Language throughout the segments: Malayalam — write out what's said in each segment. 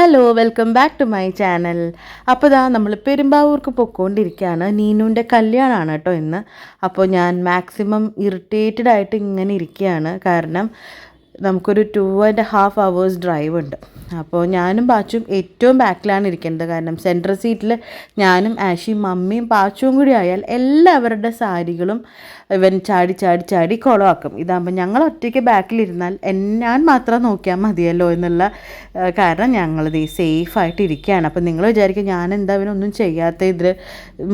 Hello welcome back to my channel അപ്പോൾ ഇതാ നമ്മൾ പെരുമ്പാവൂർക്ക് പൊയ്ക്കൊണ്ടിരിക്കുകയാണ് നീനുവിന്റെ കല്യാണമാണ് കേട്ടോ ഇന്ന്. അപ്പോൾ ഞാൻ മാക്സിമം ഇറിറ്റേറ്റഡ് ആയിട്ട് ഇങ്ങനെ ഇരിക്കുകയാണ്. കാരണം നമുക്കൊരു two and half hours drive ഉണ്ട്. അപ്പോൾ ഞാനും പാച്ചും ഏറ്റവും ബാക്കിലാണ് ഇരിക്കുന്നത് കാരണം സെൻട്രൽ സീറ്റിൽ ഞാനും ആഷിയും മമ്മിയും പാച്ചും കൂടി ആയാൽ എല്ലാവരുടെ സാരികളും ഇവൻ ചാടി ചാടി ചാടി കുളമാക്കും ഇതാകുമ്പോൾ ഞങ്ങൾ ഒറ്റയ്ക്ക് ബാക്കിലിരുന്നാൽ ഞാൻ മാത്രം നോക്കിയാൽ മതിയല്ലോ എന്നുള്ള കാരണം ഞങ്ങളിത് സേഫായിട്ട് ഇരിക്കുകയാണ്. അപ്പോൾ നിങ്ങൾ വിചാരിക്കും ഞാൻ എന്താ അവനൊന്നും ചെയ്യാത്ത ഇതിൽ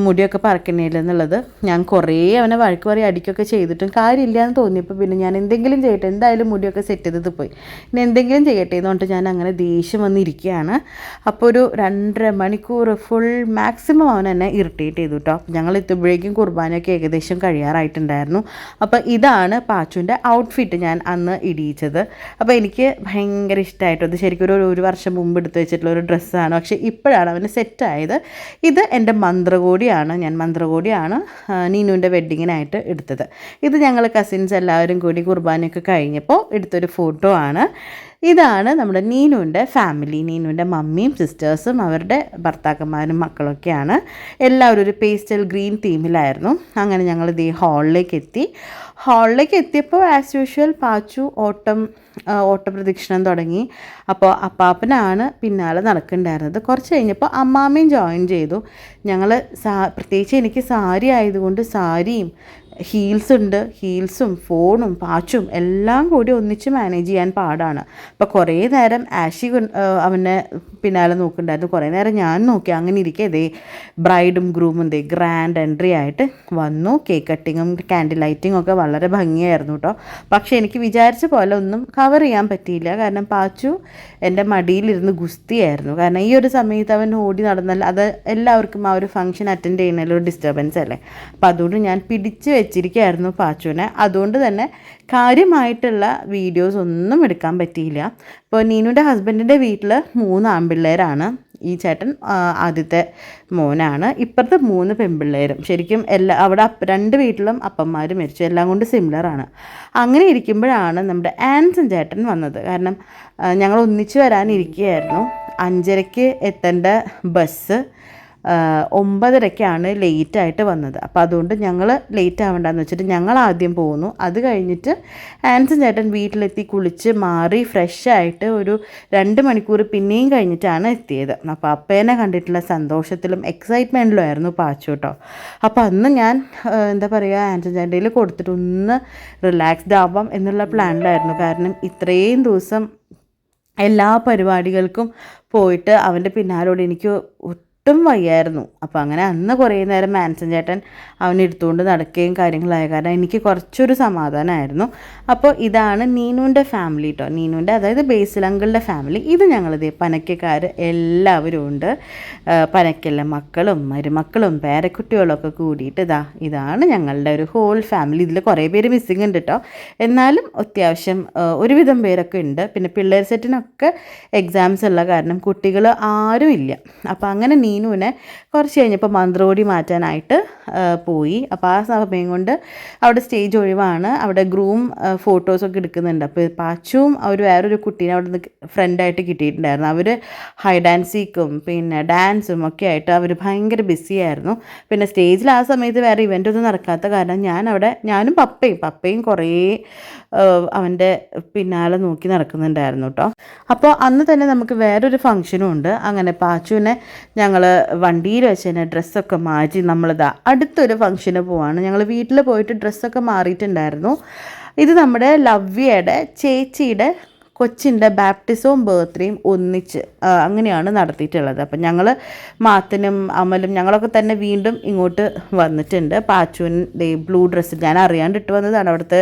മുടിയൊക്കെ പറക്കണില്ല എന്നുള്ളത്. ഞാൻ കുറേ അവനെ വഴക്ക് പറയും അടിക്കൊക്കെ ചെയ്തിട്ടും കാര്യമില്ല എന്ന് തോന്നിയപ്പോൾ പിന്നെ ഞാൻ എന്തെങ്കിലും ചെയ്യട്ടെ. എന്തായാലും മുടിയൊക്കെ സെറ്റ് ചെയ്തത് പോയി. ഇനി എന്തെങ്കിലും ചെയ്യട്ടെ എന്ന് പറഞ്ഞിട്ട് ഞാൻ അങ്ങനെ ദേഷ്യം വന്നിരിക്കുകയാണ്. അപ്പോൾ ഒരു രണ്ടര മണിക്കൂർ ഫുൾ മാക്സിമം അവൻ എന്നെ ഇറിറ്റേറ്റ് ചെയ്തു കേട്ടോ ഞങ്ങൾ എത്തുമ്പോഴേക്കും കുർബാനയൊക്കെ ഏകദേശം കഴിയാറായിട്ടുണ്ടായിരുന്നു. അപ്പോൾ ഇതാണ് പാച്ചുവിന്റെ ഔട്ട്ഫിറ്റ് ഞാൻ അന്ന് ഇടിയിച്ചത്. അപ്പോൾ എനിക്ക് ഭയങ്കര ഇഷ്ടമായിട്ടു അത് ശരിക്കും ഒരു ഒരു വർഷം മുമ്പ് എടുത്തു വെച്ചിട്ടുള്ള ഒരു ഡ്രസ്സാണ്. പക്ഷേ ഇപ്പോഴാണ് അവന് സെറ്റായത് ഇത് എന്റെ മന്ത്രകോടിയാണ്. ഞാൻ മന്ത്രകോടിയാണ് നീനുവിന്റെ വെഡ്ഡിങ്ങിനായിട്ട് എടുത്തത്. ഇത് ഞങ്ങൾ കസിൻസ് എല്ലാവരും കൂടി കുർബാനയൊക്കെ കഴിഞ്ഞപ്പോൾ എടുത്തൊരു ഫോട്ടോ ആണ്. ഇതാണ് നമ്മുടെ നീനുവിന്റെ ഫാമിലി നീനുവിന്റെ മമ്മിയും സിസ്റ്റേഴ്സും അവരുടെ ഭർത്താക്കന്മാരും മക്കളൊക്കെയാണ്. എല്ലാവരും ഒരു പേസ്റ്റൽ ഗ്രീൻ തീമിലായിരുന്നു അങ്ങനെ ഞങ്ങൾ ഇതേ ഹാളിലേക്ക് എത്തി. ഹാളിലേക്ക് എത്തിയപ്പോൾ ആസ് യൂഷ്വൽ പാച്ചു ഓട്ടം ഓട്ടപ്രദക്ഷിണം തുടങ്ങി. അപ്പോൾ അപ്പാപ്പനാണ് പിന്നാലെ നടക്കുന്നുണ്ടായിരുന്നത്. കുറച്ച് കഴിഞ്ഞപ്പോൾ അമ്മാമ്മയും ജോയിൻ ചെയ്തു. ഞങ്ങൾ സാ പ്രത്യേകിച്ച് എനിക്ക് സാരി ആയതുകൊണ്ട് സാരിയും ഹീൽസ് ഉണ്ട് ഹീൽസും ഫോണും പാച്ചും എല്ലാം കൂടി ഒന്നിച്ച് മാനേജ് ചെയ്യാൻ പാടാണ്. അപ്പോൾ കുറേ നേരം ആഷി അവനെ പിന്നാലെ നോക്കുന്നുണ്ടായിരുന്നു. കുറേ നേരം ഞാൻ നോക്കി അങ്ങനെ ഇരിക്കെ ദേ ബ്രൈഡും ഗ്രൂമും ദേ ഗ്രാൻഡ് എൻട്രി ആയിട്ട് വന്നു. കേക്ക് കട്ടിങ്ങും ക്യാൻഡിൽ ലൈറ്റിങ്ങും ഒക്കെ വളരെ ഭംഗിയായിരുന്നു കേട്ടോ പക്ഷേ എനിക്ക് വിചാരിച്ച പോലെ ഒന്നും കവർ ചെയ്യാൻ പറ്റിയില്ല. കാരണം പാച്ചു എന്റെ മടിയിലിരുന്ന് ഗുസ്തിയായിരുന്നു. കാരണം ഈ ഒരു സമയത്ത് അവൻ ഓടി നടന്നാൽ അത് എല്ലാവർക്കും ആ ഒരു ഫംഗ്ഷൻ അറ്റൻഡ് ചെയ്യുന്നതിൽ ഒരു ഡിസ്റ്റർബൻസ് അല്ലേ? അപ്പോൾ അതുകൊണ്ട് ഞാൻ പിടിച്ച് വെച്ചിരിക്കുകയായിരുന്നു പാച്ചുവിനെ. അതുകൊണ്ട് തന്നെ കാര്യമായിട്ടുള്ള വീഡിയോസ് ഒന്നും എടുക്കാൻ പറ്റിയില്ല. ഇപ്പോൾ നീനുവിന്റെ ഹസ്ബൻഡിന്റെ വീട്ടിൽ മൂന്ന് ആൺപിള്ളേരാണ്. ഈ ചേട്ടൻ ആദ്യത്തെ മോനാണ്. ഇപ്പുറത്തെ മൂന്ന് പെൺപിള്ളേരും. ശരിക്കും എല്ലാ അവിടെ രണ്ട് വീട്ടിലും അപ്പന്മാർ മരിച്ചു. എല്ലാം കൊണ്ട് സിമിലറാണ് അങ്ങനെ ഇരിക്കുമ്പോഴാണ് നമ്മുടെ ആൻസൺ ചേട്ടൻ വന്നത്. കാരണം ഞങ്ങൾ ഒന്നിച്ച് വരാനിരിക്കുകയായിരുന്നു. അഞ്ചരയ്ക്ക് എത്തേണ്ട ബസ് ഒമ്പതരയ്ക്കാണ് ലേറ്റായിട്ട് വന്നത്. അപ്പോൾ അതുകൊണ്ട് ഞങ്ങൾ ലേറ്റ് ആവണ്ടെന്ന് വെച്ചിട്ട് ഞങ്ങൾ ആദ്യം പോകുന്നു അത് കഴിഞ്ഞിട്ട് ആൻസൺ ചേട്ടൻ വീട്ടിലെത്തി കുളിച്ച് മാറി ഫ്രഷ് ആയിട്ട് ഒരു രണ്ട് മണിക്കൂർ പിന്നെയും കഴിഞ്ഞിട്ടാണ് എത്തിയത്. അപ്പോൾ അപ്പേനെ കണ്ടിട്ടുള്ള സന്തോഷത്തിലും എക്സൈറ്റ്മെന്റിലും ആയിരുന്നു പാച്ചു കേട്ടോ അപ്പോൾ അന്ന് ഞാൻ എന്താ പറയുക ആൻസൺ ചേട്ടയിൽ കൊടുത്തിട്ട് ഒന്ന് റിലാക്സ്ഡ് ആവാം എന്നുള്ള പ്ലാനിലായിരുന്നു കാരണം ഇത്രയും ദിവസം എല്ലാ പരിപാടികൾക്കും പോയിട്ട് അവന്റെ പിന്നാലോട് എനിക്ക് ഒട്ടും വയ്യായിരുന്നു. അപ്പോൾ അങ്ങനെ അന്ന് കുറേ നേരം മാൻസൻ ചേട്ടൻ അവനെ എടുത്തുകൊണ്ട് നടക്കുകയും കാര്യങ്ങളായ കാരണം എനിക്ക് കുറച്ചൊരു സമാധാനമായിരുന്നു അപ്പോൾ ഇതാണ് നീനുവിന്റെ ഫാമിലി കേട്ടോ നീനുവിന്റെ അതായത് ബേസിൽ അങ്കിളുടെ ഫാമിലി ഇത് ഞങ്ങളിത് പനക്കക്കാർ എല്ലാവരും ഉണ്ട്. പനക്കല്ല മക്കളും മരുമക്കളും പേരക്കുട്ടികളൊക്കെ കൂടിയിട്ട് ഇതാ ഇതാണ് ഞങ്ങളുടെ ഒരു ഹോൾ ഫാമിലി ഇതിൽ കുറേ പേര് മിസ്സിങ് ഉണ്ട് കേട്ടോ എന്നാലും അത്യാവശ്യം ഒരുവിധം പേരൊക്കെ ഉണ്ട്. പിന്നെ പിള്ളേർ സെറ്റിനൊക്കെ എക്സാംസ് ഉള്ള കാരണം കുട്ടികൾ ആരും ഇല്ല. അപ്പോൾ അങ്ങനെ നീനുവിനെ കുറച്ച് കഴിഞ്ഞപ്പോൾ മന്ത്രോടി മാറ്റാനായിട്ട് പോയി. അപ്പോൾ ആ സമയം കൊണ്ട് അവിടെ സ്റ്റേജ് ഒഴിവാണ്. അവിടെ ഗ്രൂം ഫോട്ടോസൊക്കെ എടുക്കുന്നുണ്ട്. അപ്പോൾ പാച്ചുവും അവർ വേറൊരു കുട്ടീനെ അവിടെ നിന്ന് ഫ്രണ്ടായിട്ട് കിട്ടിയിട്ടുണ്ടായിരുന്നു. അവർ ഹൈ ഡാൻസിക്കും പിന്നെ ഡാൻസും ഒക്കെ ആയിട്ട് അവർ ഭയങ്കര ബിസി ആയിരുന്നു. പിന്നെ സ്റ്റേജിൽ ആ സമയത്ത് വേറെ ഇവന്റ് ഒന്നും നടക്കാത്ത കാരണം ഞാൻ അവിടെ ഞാനും പപ്പയും പപ്പയും കുറേ അവന്റെ പിന്നാലെ നോക്കി നടക്കുന്നുണ്ടായിരുന്നു കേട്ടോ അപ്പോൾ അന്ന് തന്നെ നമുക്ക് വേറൊരു ഫംഗ്ഷനും ഉണ്ട്. അങ്ങനെ പാച്ചുവിനെ ഞങ്ങൾ വണ്ടിയിൽ വെച്ച് തന്നെ ഡ്രസ്സൊക്കെ മാറ്റി നമ്മളിതാ അടുത്തൊരു ഫംഗ്ഷന് പോവാണ്. ഞങ്ങൾ വീട്ടിൽ പോയിട്ട് ഡ്രസ്സൊക്കെ മാറിയിട്ടുണ്ടായിരുന്നു. ഇത് നമ്മുടെ ലവ്യയുടെ ചേച്ചിയുടെ കൊച്ചിന്റെ ബാപ്റ്റിസവും ബർത്ത്ഡേയും ഒന്നിച്ച് അങ്ങനെയാണ് നടത്തിയിട്ടുള്ളത്. അപ്പം ഞങ്ങൾ മാത്തനും അമലും ഞങ്ങളൊക്കെ തന്നെ വീണ്ടും ഇങ്ങോട്ട് വന്നിട്ടുണ്ട്. പാച്ചുവിൻ ദേ ബ്ലൂ ഡ്രസ്സ് ഞാൻ അറിയാണ്ടിട്ട് വന്നതാണ്. അവിടുത്തെ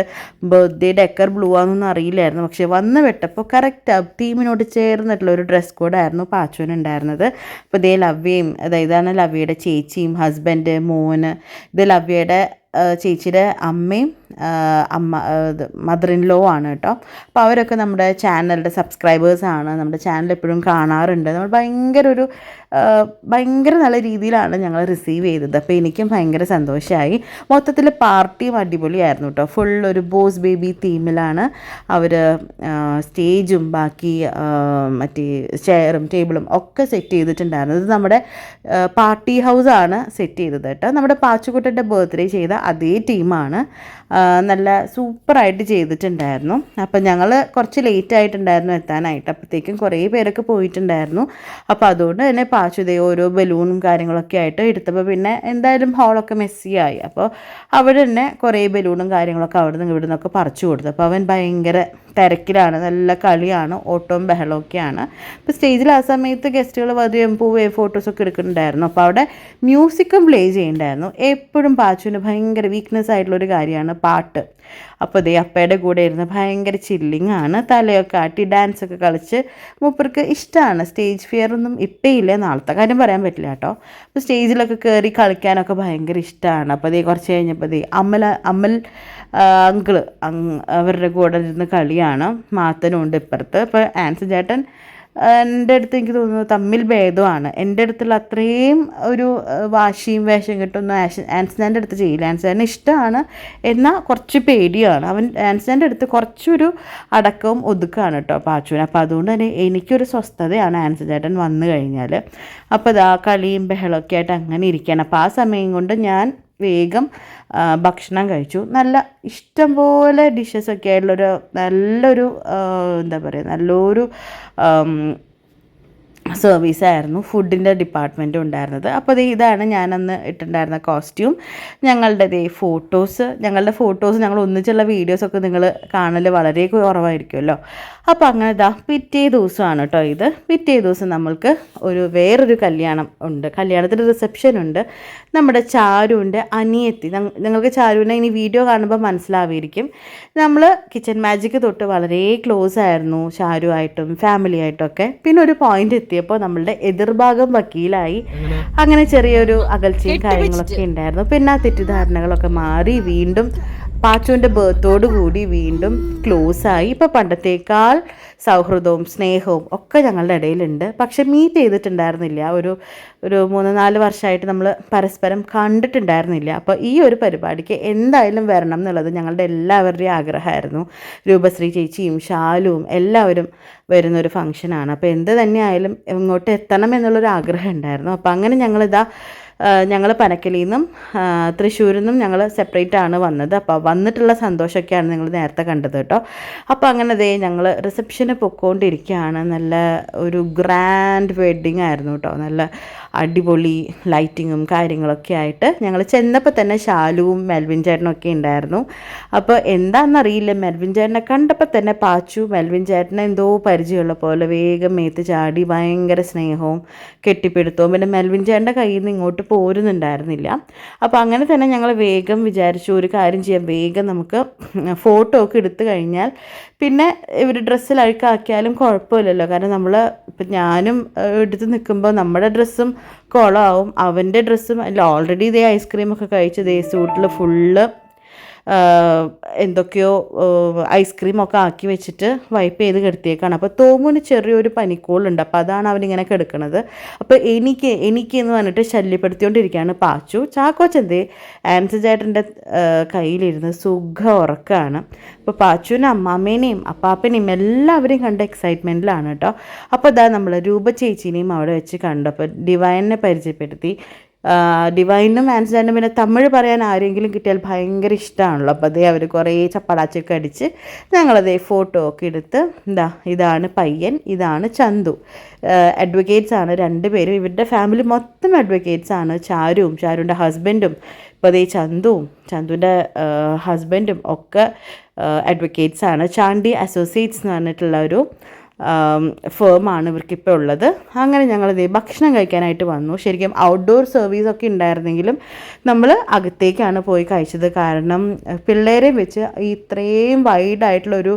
ബർത്ത്ഡേ ഡെക്കർ ബ്ലൂ ആണെന്നൊന്നും അറിയില്ലായിരുന്നു. പക്ഷേ വന്ന് വിട്ടപ്പോൾ കറക്റ്റ് തീമിനോട് ചേർന്നിട്ടുള്ള ഒരു ഡ്രസ് കോഡായിരുന്നു പാച്ചുവിന് ഉണ്ടായിരുന്നത്. അപ്പോൾ ഇതേ ലവ്യയും അതായത് ഇതാണ് ലവ്യയുടെ ചേച്ചിയും ഹസ്ബൻഡ് മോന് ഇത് ലവ്യയുടെ ചേച്ചിയുടെ അമ്മയും അമ്മ മദർ ഇൻ ലോ ആണ് കേട്ടോ. അപ്പോൾ അവരൊക്കെ നമ്മുടെ ചാനലിന്റെ സബ്സ്ക്രൈബേഴ്സാണ് നമ്മുടെ ചാനൽ എപ്പോഴും കാണാറുണ്ട്. നമ്മൾ ഭയങ്കര ഒരു ഭയങ്കര നല്ല രീതിയിലാണ് ഞങ്ങൾ റിസീവ് ചെയ്തത്. അപ്പോൾ എനിക്കും ഭയങ്കര സന്തോഷമായി മൊത്തത്തിൽ പാർട്ടിയും അടിപൊളിയായിരുന്നു കേട്ടോ. ഫുൾ ഒരു ബോസ് ബേബി തീമിലാണ് അവർ സ്റ്റേജും ബാക്കി മറ്റേ ചെയറും ടേബിളും ഒക്കെ സെറ്റ് ചെയ്തിട്ടുണ്ടായിരുന്നത് ഇത് നമ്മുടെ പാർട്ടി ഹൗസാണ് സെറ്റ് ചെയ്തത് കേട്ടോ. നമ്മുടെ പാച്ചുകുട്ടന്റെ ബർത്ത്ഡേ ചെയ്ത അതേ ടീമാണ് നല്ല സൂപ്പറായിട്ട് ചെയ്തിട്ടുണ്ടായിരുന്നു. അപ്പം ഞങ്ങൾ കുറച്ച് ലേറ്റ് ആയിട്ടുണ്ടായിരുന്നു എത്താനായിട്ട്. അപ്പോഴത്തേക്കും കുറേ പേരൊക്കെ പോയിട്ടുണ്ടായിരുന്നു. അപ്പോൾ അതുകൊണ്ട് തന്നെ പാച്ചുതേ ഓരോ ബലൂണും കാര്യങ്ങളൊക്കെ ആയിട്ട് എടുത്തപ്പോൾ പിന്നെ എന്തായാലും ഹാളൊക്കെ മെസ്സിയായി അപ്പോൾ അവിടെ തന്നെ കുറേ ബലൂണും കാര്യങ്ങളൊക്കെ അവിടെ നിന്ന് ഇവിടെ നിന്നൊക്കെ പറിച്ചു കൊടുത്തു. അപ്പോൾ അവൻ ഭയങ്കര തിരക്കിലാണ് നല്ല കളിയാണ് ഓട്ടവും ഒക്കെയാണ് അപ്പോൾ സ്റ്റേജിൽ ആ സമയത്ത് ഗസ്റ്റുകൾ വധുവും പൂവേ ഫോട്ടോസൊക്കെ എടുക്കുന്നുണ്ടായിരുന്നു. അപ്പോൾ അവിടെ മ്യൂസിക്കും പ്ലേ ചെയ്യുന്നുണ്ടായിരുന്നു എപ്പോഴും പാച്ചുവിന് ഭയങ്കര വീക്ക്നെസ് ആയിട്ടുള്ളൊരു കാര്യമാണ് പാട്ട്. അപ്പോൾ ദേ അപ്പയുടെ കൂടെ ഇരുന്ന് ഭയങ്കര ചില്ലിങ് ആണ്. തലയൊക്കെ ആട്ടി ഡാൻസ് ഒക്കെ കളിച്ച് മൂപ്പർക്ക് ഇഷ്ടമാണ് സ്റ്റേജ് ഫിയർ ഒന്നും ഇപ്പം ഇല്ല. നാളത്തെ കാര്യം പറയാൻ പറ്റില്ല കേട്ടോ. അപ്പോൾ സ്റ്റേജിലൊക്കെ കയറി കളിക്കാനൊക്കെ ഭയങ്കര ഇഷ്ടമാണ് അപ്പോൾ ദേ കുറച്ച് കഴിഞ്ഞപ്പോൾ ദേ അമ്മൽ അമ്മൽ അങ്കിൾ അവരുടെ കൂടെ ഇരുന്ന് കളിയാണ്. മാത്തനും ഉണ്ട് ഇപ്പുറത്ത്. അപ്പോൾ ആൻസി ചേട്ടൻ എന്റെ അടുത്ത് എനിക്ക് തോന്നുന്നു തമ്മിൽ ഭേദമാണ്. എന്റെ അടുത്തുള്ള അത്രയും ഒരു വാശിയും വേഷം കിട്ടുന്ന ആൻസ് ആൻസിനാന്റെ അടുത്ത് ചെയ്യില്ല. ആൻസിനാന്റെ ഇഷ്ടമാണ് എന്നാൽ കുറച്ച് പേടിയാണ്. അവൻ ആൻസാന്റെ അടുത്ത് കുറച്ചൊരു അടക്കവും ഒതുക്കാണ് കേട്ടോ പാച്ചുവിന്. അപ്പോൾ അതുകൊണ്ട് തന്നെ എനിക്കൊരു സ്വസ്ഥതയാണ് ആൻസി ചേട്ടൻ വന്നു കഴിഞ്ഞാൽ അപ്പോൾ ഇതാ കളിയും ബഹളമൊക്കെ ആയിട്ട് അങ്ങനെ ഇരിക്കുകയാണ്. അപ്പോൾ ആ സമയം കൊണ്ട് ഞാൻ വേഗം ഭക്ഷണം കഴിച്ചു. നല്ല ഇഷ്ടം പോലെ ഡിഷസ് ഒക്കെ ആയിട്ടുള്ളൊരു നല്ലൊരു എന്താ പറയുക നല്ലൊരു സർവീസായിരുന്നു ഫുഡിന്റെ ഡിപ്പാർട്ട്മെന്റും ഉണ്ടായിരുന്നത്. അപ്പോൾ ഇതാണ് ഞാനന്ന് ഇട്ടിട്ടുണ്ടായിരുന്ന കോസ്റ്റ്യൂം ഞങ്ങളുടെ ഇതേ ഫോട്ടോസ് ഞങ്ങളുടെ ഫോട്ടോസ് ഞങ്ങൾ ഒന്നിച്ചുള്ള വീഡിയോസൊക്കെ നിങ്ങൾ കാണൽ വളരെ കുറവായിരിക്കുമല്ലോ. അപ്പോൾ അങ്ങനെ ഇതാ പിറ്റേ ദിവസമാണ് കേട്ടോ ഇത്. പിറ്റേ ദിവസം നമ്മൾക്ക് ഒരു വേറൊരു കല്യാണം ഉണ്ട്. കല്യാണത്തിന് റിസപ്ഷൻ ഉണ്ട്. നമ്മുടെ ചാരുവിന്റെ അനിയത്തി. നിങ്ങൾക്ക് ചാരുവിനെ ഇനി വീഡിയോ കാണുമ്പോൾ മനസ്സിലാവിയിരിക്കും നമ്മൾ കിച്ചൺ മാജിക്ക് തൊട്ട് വളരെ ക്ലോസ് ആയിരുന്നു ചാരുവായിട്ടും ഫാമിലി ആയിട്ടും ഒക്കെ. പിന്നെ ഒരു പോയിന്റ് എത്തിയപ്പോൾ നമ്മളുടെ എതിർഭാഗം വക്കീലായി. അങ്ങനെ ചെറിയൊരു അകൽച്ചയും കാര്യങ്ങളൊക്കെ ഉണ്ടായിരുന്നു. പിന്നെ ആ തെറ്റിദ്ധാരണകളൊക്കെ മാറി വീണ്ടും പാച്ചുവിന്റെ കൂടി വീണ്ടും ക്ലോസ് ആയി. ഇപ്പോൾ പണ്ടത്തേക്കാൾ സൗഹൃദവും സ്നേഹവും ഒക്കെ ഞങ്ങളുടെ ഇടയിലുണ്ട്. പക്ഷെ മീറ്റ് ചെയ്തിട്ടുണ്ടായിരുന്നില്ല. ഒരു ഒരു മൂന്ന് നാല് വർഷമായിട്ട് നമ്മൾ പരസ്പരം കണ്ടിട്ടുണ്ടായിരുന്നില്ല. അപ്പോൾ ഈ ഒരു പരിപാടിക്ക് എന്തായാലും വരണം എന്നുള്ളത് ഞങ്ങളുടെ എല്ലാവരുടെയും ആഗ്രഹമായിരുന്നു. രൂപശ്രീ ചേച്ചിയും ഷാലുവും എല്ലാവരും വരുന്നൊരു ഫംഗ്ഷനാണ് അപ്പോൾ എന്ത് തന്നെയായാലും ഇങ്ങോട്ട് എത്തണം എന്നുള്ളൊരു ആഗ്രഹം ഉണ്ടായിരുന്നു. അപ്പോൾ അങ്ങനെ ഞങ്ങളിതാ ഞങ്ങൾ പനക്കലിൽ നിന്നും തൃശ്ശൂരിൽ നിന്നും ഞങ്ങൾ സെപ്പറേറ്റ് ആണ് വന്നത്. അപ്പോൾ വന്നിട്ടുള്ള സന്തോഷമൊക്കെയാണ് നിങ്ങൾ നേരത്തെ കണ്ടത് കേട്ടോ. അപ്പോൾ അങ്ങനെ ദേ ഞങ്ങൾ റിസപ്ഷന് പൊക്കോണ്ടിരിക്കുകയാണ് നല്ല ഒരു ഗ്രാൻഡ് വെഡ്ഡിങ് ആയിരുന്നു കേട്ടോ. നല്ല അടിപൊളി ലൈറ്റിങ്ങും കാര്യങ്ങളൊക്കെ ആയിട്ട് ഞങ്ങൾ ചെന്നപ്പോൾ തന്നെ ശാലുവും മെൽവിൻ ചേട്ടനും ഒക്കെ ഉണ്ടായിരുന്നു. അപ്പോൾ എന്താണെന്നറിയില്ല മെൽവിൻ ചേട്ടനെ കണ്ടപ്പോൾ തന്നെ പാച്ചു. മെൽവിൻ ചേട്ടനെ എന്തോ പരിചയമുള്ള പോലെ വേഗം മേത്ത് ചാടി ഭയങ്കര സ്നേഹവും കെട്ടിപ്പിടുത്തവും. പിന്നെ മെൽവിൻ ചേട്ടന്റെ കയ്യിൽ നിന്ന് ഇങ്ങോട്ട് പോരുന്നുണ്ടായിരുന്നില്ല അപ്പോൾ അങ്ങനെ തന്നെ ഞങ്ങൾ വേഗം വിചാരിച്ചു ഒരു കാര്യം ചെയ്യാം. വേഗം നമുക്ക് ഫോട്ടോ ഒക്കെ എടുത്തു കഴിഞ്ഞാൽ പിന്നെ ഇവർ ഡ്രസ്സിൽ അഴുക്കാക്കിയാലും കുഴപ്പമില്ലല്ലോ. കാരണം നമ്മൾ ഇപ്പം ഞാനും എടുത്ത് നിൽക്കുമ്പോൾ നമ്മുടെ ഡ്രസ്സും കുളമാവും അവന്റെ ഡ്രസ്സും അല്ല ഓൾറെഡി ഇതേ ഐസ്ക്രീമൊക്കെ കഴിച്ച് ദേ സൂട്ടിൽ ഫുള്ള് എന്തൊക്കെയോ ഐസ്ക്രീമൊക്കെ ആക്കി വെച്ചിട്ട് വൈപ്പ് ചെയ്ത് കിടത്തിയേക്കാണ്. അപ്പോൾ തോമുന് ചെറിയൊരു പനിക്കോളുണ്ട്. അപ്പോൾ അതാണ് അവനിങ്ങനെ കിടക്കുന്നത് അപ്പോൾ എനിക്ക് എനിക്ക് എന്ന് പറഞ്ഞിട്ട് ശല്യപ്പെടുത്തിക്കൊണ്ടിരിക്കുകയാണ് പാച്ചു. ചാക്കോച്ചെന്തേ ആൻസർ ചേട്ടന്റെ കയ്യിലിരുന്ന് സുഖ ഉറക്കമാണ് അപ്പോൾ പാച്ചുവിനും അമ്മാമ്മേനെയും അപ്പാപ്പനെയും എല്ലാവരെയും കണ്ട എക്സൈറ്റ്മെന്റിലാണ് കേട്ടോ. അപ്പോൾ ഇതാ നമ്മൾ രൂപ ചേച്ചീനെയും അവിടെ വെച്ച് കണ്ടു. അപ്പോൾ ഡിവൈനെ പരിചയപ്പെടുത്തി. ഡിവൈനും ആൻസറിനും പിന്നെ തമിഴ് പറയാൻ ആരെങ്കിലും കിട്ടിയാൽ ഭയങ്കര ഇഷ്ടമാണല്ലോ അപ്പോൾ അതേ അവർ കുറേ ചപ്പടാച്ചൊക്കെ അടിച്ച് ഞങ്ങളതേ ഫോട്ടോ ഒക്കെ എടുത്ത് എന്താ ഇതാണ് പയ്യൻ ഇതാണ് ചന്തു. അഡ്വക്കേറ്റ്സ് ആണ് രണ്ട് പേരും. ഇവരുടെ ഫാമിലി മൊത്തം അഡ്വക്കേറ്റ്സ് ആണ്. ചാരുവും ചാരുവിന്റെ ഹസ്ബൻഡും ഇപ്പോൾ അതേ ചന്തുവും ചന്തുവിന്റെ ഹസ്ബൻഡും ഒക്കെ അഡ്വക്കേറ്റ്സ് ആണ്. ചാണ്ടി അസോസിയേറ്റ്സ് എന്ന് പറഞ്ഞിട്ടുള്ള ഒരു ഫേമാണ് ഇവർക്കിപ്പോൾ ഉള്ളത്. അങ്ങനെ ഞങ്ങൾ ഭക്ഷണം കഴിക്കാനായിട്ട് വന്നു. ശരിക്കും ഔട്ട്ഡോർ സർവീസ് ഒക്കെ ഉണ്ടായിരുന്നെങ്കിലും നമ്മൾ അകത്തേക്കാണ് പോയി കഴിച്ചത്. കാരണം പിള്ളേരെ വെച്ച് ഇത്രയും വൈഡായിട്ടുള്ളൊരു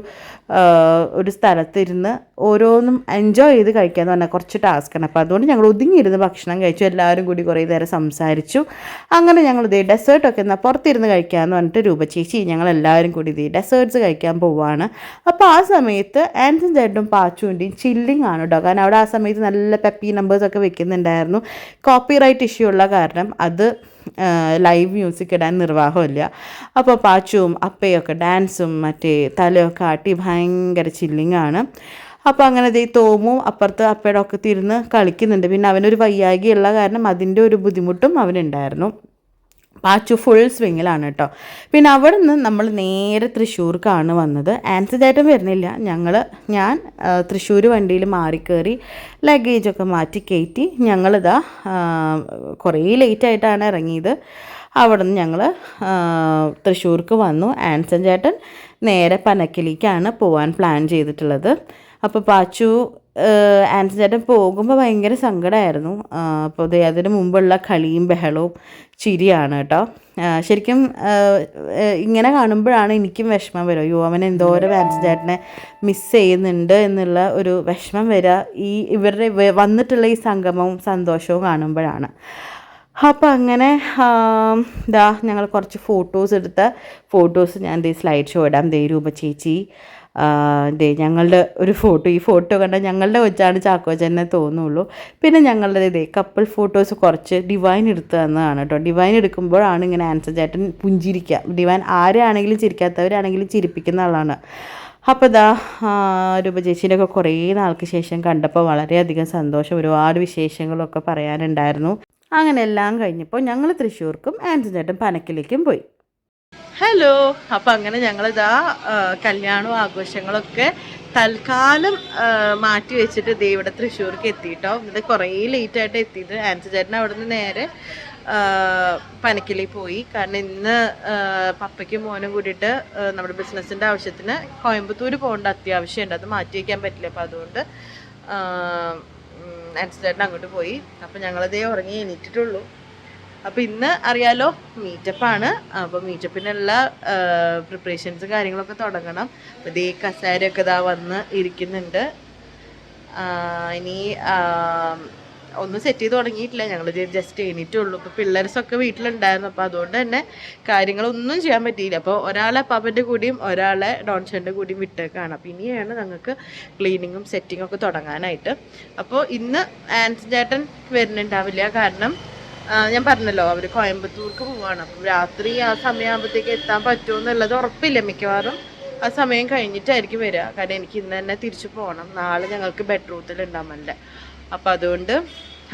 ഒരു സ്ഥലത്തിരുന്ന് ഓരോന്നും എൻജോയ് ചെയ്ത് കഴിക്കുക എന്ന് പറഞ്ഞാൽ കുറച്ച് ടാസ്ക്കാണ് അപ്പോൾ അതുകൊണ്ട് ഞങ്ങൾ ഒതുങ്ങിയിരുന്ന് ഭക്ഷണം കഴിച്ചു. എല്ലാവരും കൂടി കുറേ നേരം സംസാരിച്ചു. അങ്ങനെ ഞങ്ങൾ ഇതേ ഡെസേർട്ടൊക്കെ എന്നാൽ പുറത്തിരുന്ന് കഴിക്കാമെന്ന് പറഞ്ഞിട്ട് രൂപ ചേച്ചി ഞങ്ങൾ എല്ലാവരും കൂടി ഇതേ ഡെസേർട്ട്സ് കഴിക്കാൻ പോവുകയാണ് അപ്പോൾ ആ സമയത്ത് ആൻസൺ ചേട്ടനും പാച്ചുവിന്റെയും ചില്ലിങ് ആണ് കേട്ടോ കാരണം അവിടെ ആ സമയത്ത് നല്ല പെപ്പി നമ്പേഴ്സൊക്കെ വെക്കുന്നുണ്ടായിരുന്നു. കോപ്പി റൈറ്റ് ഇഷ്യൂ ഉള്ള കാരണം അത് ലൈവ് മ്യൂസിക് ഇടാൻ നിർവാഹമില്ല. അപ്പോൾ പാച്ചുവും അപ്പയൊക്കെ ഡാൻസും മറ്റേ തലയൊക്കെ ആട്ടി ഭയങ്കര ചില്ലിങ്ങാണ് അപ്പോൾ അങ്ങനെ ഈ തോമും അപ്പുറത്ത് അപ്പയുടെ ഒക്കെ തിരുന്ന് കളിക്കുന്നുണ്ട്. പിന്നെ അവനൊരു വയ്യാകിയുള്ള കാരണം അതിന്റെ ഒരു ബുദ്ധിമുട്ടും അവനുണ്ടായിരുന്നു. പാച്ചു ഫുൾ സ്വിങ്ങിലാണ് കേട്ടോ. പിന്നെ അവിടെ നിന്ന് നമ്മൾ നേരെ തൃശ്ശൂർക്കാണ് വന്നത്. ആൻസിഡായിട്ടും വരുന്നില്ല. ഞങ്ങൾ ഞാൻ തൃശ്ശൂർ വണ്ടിയിൽ മാറിക്കയറി ലഗേജൊക്കെ മാറ്റി കയറ്റി ഞങ്ങളിതാ കുറേ ലേറ്റായിട്ടാണ് ഇറങ്ങിയത്. അവിടെ നിന്ന് ഞങ്ങൾ തൃശ്ശൂർക്ക് വന്നു. ആൻസൻ ചേട്ടൻ നേരെ പനക്കിലേക്കാണ് പോകാൻ പ്ലാൻ ചെയ്തിട്ടുള്ളത്. അപ്പോൾ പാച്ചു ഏഹ് ആൻസൺ ചേട്ടൻ പോകുമ്പോൾ ഭയങ്കര സങ്കടമായിരുന്നു അപ്പോൾ ദേ അതിന് മുമ്പുള്ള കളിയും ബഹളവും ചിരിയാണ് കേട്ടോ. ശരിക്കും ഇങ്ങനെ കാണുമ്പോഴാണ് എനിക്കും വിഷമം വരിക. അയ്യോ അവൻ എന്തോരം ആൻസി ചേട്ടനെ മിസ് ചെയ്യുന്നുണ്ട് എന്നുള്ള ഒരു വിഷമം വരിക. ഈ ഇവരുടെ വന്നിട്ടുള്ള ഈ സംഗമവും സന്തോഷവും കാണുമ്പോഴാണ്. അപ്പോൾ അങ്ങനെ ഇതാ ഞങ്ങൾ കുറച്ച് ഫോട്ടോസ് എടുത്ത. ഫോട്ടോസ് ഞാൻ ദേ സ്ലൈഡ് ഷോ ഇടാം. ദേ രൂപ ചേച്ചി ദേ ഞങ്ങളുടെ ഒരു ഫോട്ടോ ഈ ഫോട്ടോ കണ്ടാൽ ഞങ്ങളുടെ കൊച്ചാണ് ചാക്കോച്ചനെ തോന്നുള്ളൂ. പിന്നെ ഞങ്ങളുടെ ഇതേ കപ്പിൾ ഫോട്ടോസ് കുറച്ച് ഡിവൈൻ എടുത്തു തന്നതാണ് കേട്ടോ ഡിവൈൻ എടുക്കുമ്പോഴാണ് ഇങ്ങനെ ആൻസർ ചേട്ടൻ പുഞ്ചിരിക്കുക ഡിവൈൻ ആരാണെങ്കിലും ചിരിക്കാത്തവരാണെങ്കിലും ചിരിപ്പിക്കുന്ന ആളാണ്. അപ്പോൾ ഇതാ രൂപ ഒക്കെ കുറേ നാൾക്ക് ശേഷം കണ്ടപ്പോൾ വളരെയധികം സന്തോഷം. ഒരുപാട് വിശേഷങ്ങളൊക്കെ പറയാനുണ്ടായിരുന്നു. അങ്ങനെ എല്ലാം കഴിഞ്ഞപ്പോൾ ഞങ്ങൾ തൃശ്ശൂർക്കും ആൻസൺ ചേട്ടൻ പനക്കിലേക്കും പോയി. ഹലോ അപ്പം അങ്ങനെ ഞങ്ങളിതാ കല്യാണവും ആഘോഷങ്ങളൊക്കെ തൽക്കാലം മാറ്റി വെച്ചിട്ട് ദേ തൃശ്ശൂർക്ക് എത്തിയിട്ടോ ഇത് കുറേ ലേറ്റ് ആയിട്ട് എത്തിയത് ആൻസർ ചേട്ടൻ അവിടെ നിന്ന് നേരെ പനക്കിലി പോയി. കാരണം ഇന്ന് പപ്പയ്ക്കും മോനും കൂടിയിട്ട് നമ്മുടെ ബിസിനസ്സിന്റെ ആവശ്യത്തിന് കോയമ്പത്തൂർ പോകേണ്ട അത്യാവശ്യമുണ്ട്. അത് മാറ്റി വയ്ക്കാൻ പറ്റില്ല. അപ്പം അതുകൊണ്ട് ആൻസർ ചേട്ടൻ അങ്ങോട്ട് പോയി. അപ്പം ഞങ്ങളതേ ഉറങ്ങി എണീറ്റിട്ടുള്ളൂ. അപ്പോൾ ഇന്ന് അറിയാലോ മീറ്റപ്പാണ് അപ്പോൾ മീറ്റപ്പിനുള്ള പ്രിപ്പറേഷൻസ് കാര്യങ്ങളൊക്കെ തുടങ്ങണം. അപ്പോൾ ദേ കസേരയൊക്കെ ഇതാ വന്ന് ഇരിക്കുന്നുണ്ട്. ഇനി ഒന്നും സെറ്റ് ചെയ്ത് തുടങ്ങിയിട്ടില്ല. ഞങ്ങൾ ജസ്റ്റ് എണീറ്റുള്ളൂ. ഇപ്പോൾ പിള്ളേർസൊക്കെ വീട്ടിലുണ്ടായിരുന്നു. അപ്പോൾ അതുകൊണ്ട് തന്നെ കാര്യങ്ങളൊന്നും ചെയ്യാൻ പറ്റിയില്ല. അപ്പോൾ ഒരാളെ പാപ്പന്റെ കൂടിയും ഒരാളെ ഡോൺഷന്റെ കൂടിയും വിട്ടേക്കാണ്. അപ്പോൾ ഇനിയാണ് ഞങ്ങൾക്ക് ക്ലീനിങ്ങും സെറ്റിങ്ങും ഒക്കെ തുടങ്ങാനായിട്ട്. അപ്പോൾ ഇന്ന് ആൻസൺ ചേട്ടൻ വരുന്നുണ്ടാവില്ല. കാരണം ഞാൻ പറഞ്ഞല്ലോ അവർ കോയമ്പത്തൂർക്ക് പോവാണ്. അപ്പം രാത്രി ആ സമയമാകുമ്പോഴത്തേക്ക് എത്താൻ പറ്റുമോ എന്നുള്ളത് ഉറപ്പില്ല മിക്കവാറും. ആ സമയം കഴിഞ്ഞിട്ടായിരിക്കും വരിക. കാരണം എനിക്ക് ഇന്ന് തന്നെ തിരിച്ചു പോകണം. നാളെ ഞങ്ങൾക്ക് ബെഡ്റൂമിൽ ഉണ്ടാമല്ല. അപ്പം അതുകൊണ്ട്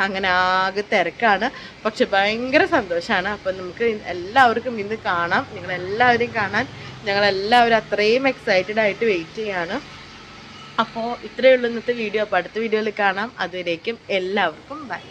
അങ്ങനെ ആകെ തിരക്കാണ്. പക്ഷെ ഭയങ്കര സന്തോഷമാണ് അപ്പം നമുക്ക് എല്ലാവർക്കും ഇന്ന് കാണാം. നിങ്ങളെല്ലാവരെയും കാണാൻ ഞങ്ങളെല്ലാവരും അത്രയും എക്സൈറ്റഡ് ആയിട്ട് വെയിറ്റ് ചെയ്യാണ്. അപ്പോൾ ഉള്ളൂ ഇന്നത്തെ വീഡിയോ അപ്പോൾ അടുത്ത വീഡിയോയിൽ കാണാം. അതുവരേക്കും എല്ലാവർക്കും ബൈ